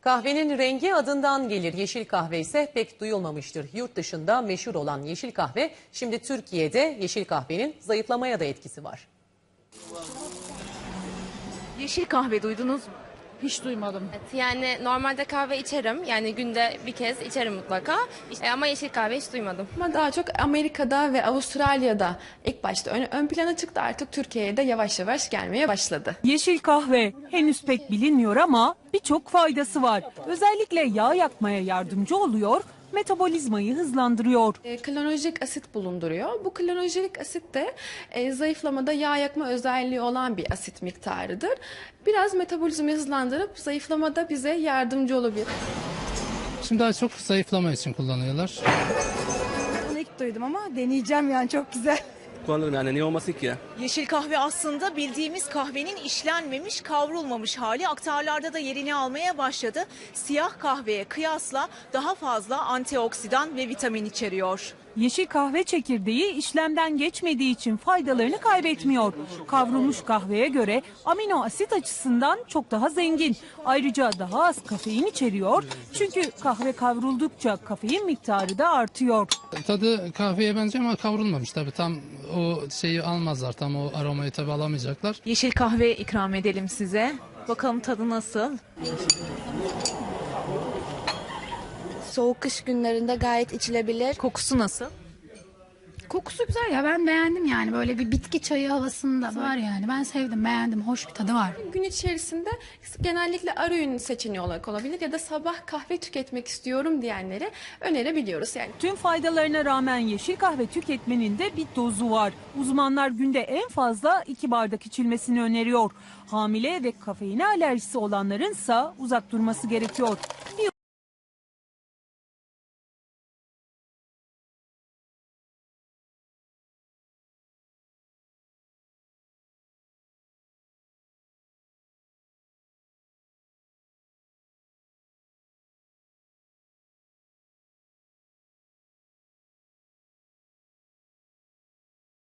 Kahvenin rengi adından gelir. Yeşil kahve ise pek duyulmamıştır. Yurt dışında meşhur olan yeşil kahve şimdi Türkiye'de yeşil kahvenin zayıflamaya da etkisi var. Yeşil kahve duydunuz mu? Hiç duymadım. Yani normalde kahve içerim. Yani günde bir kez içerim mutlaka. E, ama yeşil kahve hiç duymadım. Ama daha çok Amerika'da ve Avustralya'da ilk başta ön, ön plana çıktı artık Türkiye'ye de yavaş yavaş gelmeye başladı. Yeşil kahve henüz pek bilinmiyor ama birçok faydası var. Özellikle yağ yakmaya yardımcı oluyor, metabolizmayı hızlandırıyor. E, klonolojik asit bulunduruyor. Bu klonolojik asit de e, zayıflamada yağ yakma özelliği olan bir asit miktarıdır. Biraz metabolizmayı hızlandırıp zayıflamada bize yardımcı olabilir. Şimdi daha çok zayıflama için kullanıyorlar. Bunu ilk duydum ama deneyeceğim yani çok güzel. Kullanırım yani niye olmasın ki? Yeşil kahve aslında bildiğimiz kahvenin işlenmemiş, kavrulmamış hali aktarlarda da yerini almaya başladı. Siyah kahveye kıyasla daha fazla antioksidan ve vitamin içeriyor. Yeşil kahve çekirdeği işlemden geçmediği için faydalarını kaybetmiyor. Kavrulmuş kahveye göre amino asit açısından çok daha zengin. Ayrıca daha az kafein içeriyor. Çünkü kahve kavruldukça kafein miktarı da artıyor. Tadı kahveye benziyor ama kavrulmamış tabii tam o şeyi almazlar tam o aromayı tabii alamayacaklar. Yeşil kahve ikram edelim size. Bakalım tadı nasıl? Soğuk kış günlerinde gayet içilebilir. Kokusu nasıl? Kokusu güzel ya ben beğendim yani böyle bir bitki çayı havasında var yani ben sevdim beğendim hoş bir tadı var. Gün içerisinde genellikle ara öğün seçeneği olarak olabilir ya da sabah kahve tüketmek istiyorum diyenlere önerebiliyoruz. Yani Tüm faydalarına rağmen yeşil kahve tüketmenin de bir dozu var. Uzmanlar günde en fazla iki bardak içilmesini öneriyor. Hamile ve kafeine alerjisi olanlarınsa uzak durması gerekiyor. Bir